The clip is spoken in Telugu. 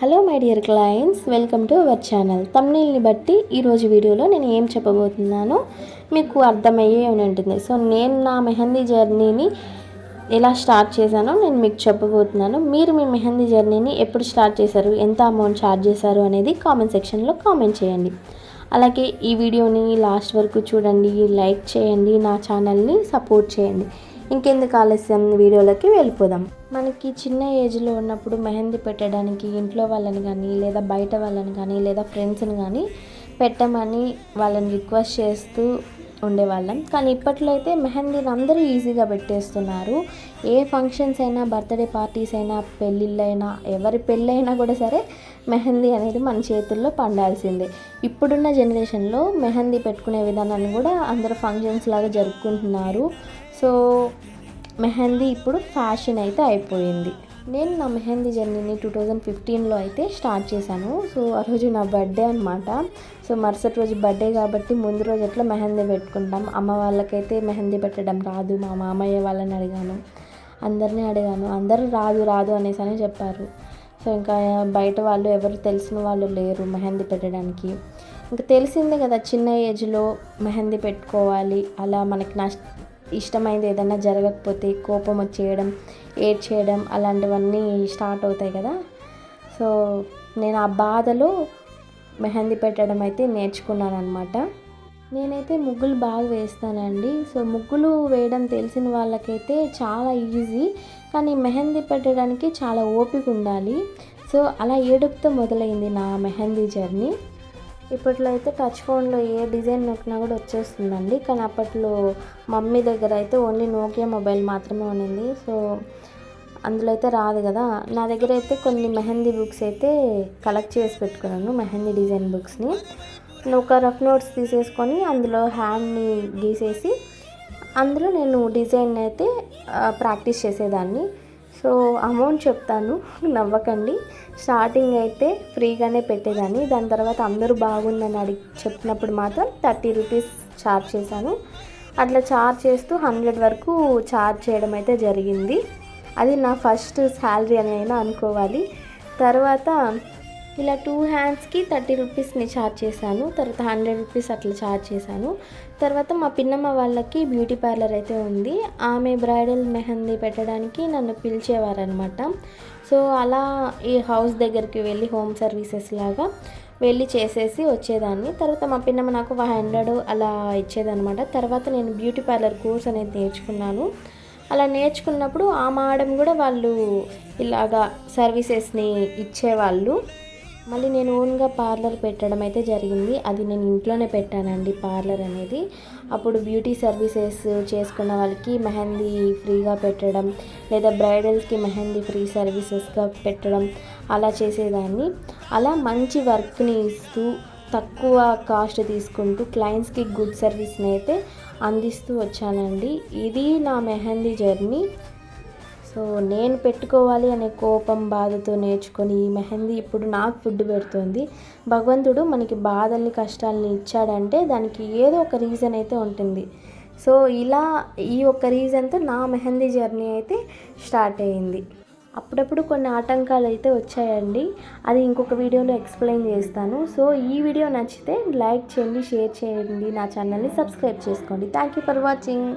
Hello my dear clients welcome to our channel తమ్నీల్ని బట్టి ఈరోజు వీడియోలో నేను ఏం చెప్పబోతున్నానో మీకు అర్థమయ్యే ఉంటుంది సో నేను నా మెహందీ జర్నీని ఎలా స్టార్ట్ చేశానో నేను మీకు చెప్పబోతున్నాను. మీరు మీ మెహందీ జర్నీని ఎప్పుడు స్టార్ట్ చేశారు? ఎంత అమౌంట్ ఛార్జ్ చేశారు? అనేది కామెంట్ సెక్షన్లో కామెంట్ చేయండి. అలాగే ఈ వీడియోని లాస్ట్ వరకు చూడండి లైక్ చేయండి నా ఛానల్ని సపోర్ట్ చేయండి. ఇంకెందుకు ఆలస్యం? వీడియోలోకి వెళ్ళిపోదాం. మనకి చిన్న ఏజ్లో ఉన్నప్పుడు మెహందీ పెట్టడానికి ఇంట్లో వాళ్ళని కానీ లేదా బయట వాళ్ళని కానీ లేదా ఫ్రెండ్స్ని కానీ పెట్టమని వాళ్ళని రిక్వెస్ట్ చేస్తూ ఉండేవాళ్ళం. కానీ ఇప్పట్లో అయితే మెహందీని అందరూ ఈజీగా పెట్టేస్తున్నారు. ఏ ఫంక్షన్స్ అయినా బర్త్డే పార్టీస్ అయినా పెళ్ళిళ్ళైనా ఎవరి పెళ్ళైనా కూడా సరే మెహందీ అనేది మన చేతుల్లో పండాల్సిందే. ఇప్పుడున్న జనరేషన్లో మెహందీ పెట్టుకునే విధానాన్ని కూడా అందరూ ఫంక్షన్స్ లాగా జరుపుకుంటున్నారు. సో మెహందీ ఇప్పుడు ఫ్యాషన్ అయితే అయిపోయింది. నేను నా మెహందీ జర్నీని టూ థౌజండ్ ఫిఫ్టీన్లో అయితే స్టార్ట్ చేశాను. సో ఆ రోజు నా బర్త్డే అనమాట సో మరుసటి రోజు బర్త్డే కాబట్టి ముందు రోజు ఎట్లా మెహందీ పెట్టుకుంటాం? అమ్మ వాళ్ళకైతే మెహందీ పెట్టడం రాదు. మా మామయ్య వాళ్ళని అడిగాను. అందరినీ అడిగాను. అందరూ రాదు రాదు అనేసి అని చెప్పారు. సో ఇంకా బయట వాళ్ళు ఎవరు తెలిసిన వాళ్ళు లేరు మెహందీ పెట్టడానికి. ఇంకా తెలిసిందే కదా చిన్న ఏజ్లో మెహందీ పెట్టుకోవాలి. అలా మనకి నష్ట ఇష్టమైంది ఏదైనా జరగకపోతే కోపం వచ్చేయడం ఏడ్ చేయడం అలాంటివన్నీ స్టార్ట్ అవుతాయి కదా. సో నేను ఆ బాధలో మెహందీ పెట్టడం అయితే నేర్చుకున్నాను అనమాట నేనైతే ముగ్గులు బాగా వేస్తానండి. సో ముగ్గులు వేయడం తెలిసిన వాళ్ళకైతే చాలా ఈజీ కానీ మెహందీ పెట్టడానికి చాలా ఓపిక ఉండాలి. సో అలా ఏడుపుతో మొదలైంది నా మెహందీ జర్నీ. ఇప్పట్లో అయితే టచ్ ఫోన్లో ఏ డిజైన్ నొక్కినా కూడా వచ్చేస్తుందండి. కానీ అప్పట్లో మమ్మీ దగ్గర అయితే ఓన్లీ నోకియా మొబైల్ మాత్రమే ఉండింది సో అందులో అయితే రాదు కదా. నా దగ్గర అయితే కొన్ని మెహందీ బుక్స్ అయితే కలెక్ట్ చేసి పెట్టుకున్నాను మెహందీ డిజైన్ బుక్స్ని ఒక రఫ్ నోట్స్ తీసేసుకొని అందులో హ్యాండ్ని గీసేసి అందులో నేను డిజైన్ అయితే ప్రాక్టీస్ చేసేదాన్ని. సో అమౌంట్ చెప్తాను నవ్వకండి. స్టార్టింగ్ అయితే ఫ్రీగానే పెట్టేదాన్ని. దాని తర్వాత అందరూ బాగుందని అడిగి చెప్పినప్పుడు మాత్రం థర్టీ రూపీస్ ఛార్జ్ చేశాను. అట్లా ఛార్జ్ చేస్తూ హండ్రెడ్ వరకు ఛార్జ్ చేయడం అయితే జరిగింది. అది నా ఫస్ట్ శాలరీ అని అయినా అనుకోవాలి. తర్వాత ఇలా టూ హ్యాండ్స్కి థర్టీ రూపీస్ని ఛార్జ్ చేశాను. తర్వాత హండ్రెడ్ రూపీస్ అట్లా ఛార్జ్ చేశాను. తర్వాత మా పిన్నమ్మ వాళ్ళకి బ్యూటీ పార్లర్ అయితే ఉంది. ఆమె బ్రైడల్ మెహందీ పెట్టడానికి నన్ను పిలిచేవారనమాట సో అలా ఈ హౌస్ దగ్గరికి వెళ్ళి హోమ్ సర్వీసెస్ లాగా వెళ్ళి చేసేసి వచ్చేదాన్ని. తర్వాత మా పిన్నమ్మ నాకు ఫైవ్ హండ్రెడ్ అలా ఇచ్చేదనమాట తర్వాత నేను బ్యూటీ పార్లర్ కోర్స్ అనేది నేర్చుకున్నాను. అలా నేర్చుకున్నప్పుడు ఆ మాడం కూడా వాళ్ళు ఇలాగా సర్వీసెస్ని ఇచ్చేవాళ్ళు. మళ్ళీ నేను ఓన్గా పార్లర్ పెట్టడం అయితే జరిగింది. అది నేను ఇంట్లోనే పెట్టానండి పార్లర్ అనేది. అప్పుడు బ్యూటీ సర్వీసెస్ చేసుకున్న వాళ్ళకి మెహందీ ఫ్రీగా పెట్టడం లేదా బ్రైడల్స్కి మెహందీ ఫ్రీ సర్వీసెస్గా పెట్టడం అలా చేసేదాన్ని. అలా మంచి వర్క్ని ఇస్తూ తక్కువ కాస్ట్ తీసుకుంటూ క్లయింట్స్కి గుడ్ సర్వీస్ని అయితే అందిస్తూ వచ్చానండి. ఇది నా మెహందీ జర్నీ. సో నేను పెట్టుకోవాలి అనే కోపం బాధతో నేర్చుకొని ఈ మెహందీ ఇప్పుడు నాకు ఫుడ్ పెడుతుంది. భగవంతుడు మనకి బాధల్ని కష్టాలని ఇచ్చాడంటే దానికి ఏదో ఒక రీజన్ అయితే ఉంటుంది. సో ఇలా ఈ ఒక్క రీజన్తో నా మెహందీ జర్నీ అయితే స్టార్ట్ అయ్యింది అప్పుడప్పుడు కొన్ని ఆటంకాలు అయితే వచ్చాయండి. అది ఇంకొక వీడియోలో ఎక్స్ప్లెయిన్ చేస్తాను. సో ఈ వీడియో నచ్చితే లైక్ చేయండి షేర్ చేయండి. నా ఛానల్ని సబ్స్క్రైబ్ చేసుకోండి. Thank you for watching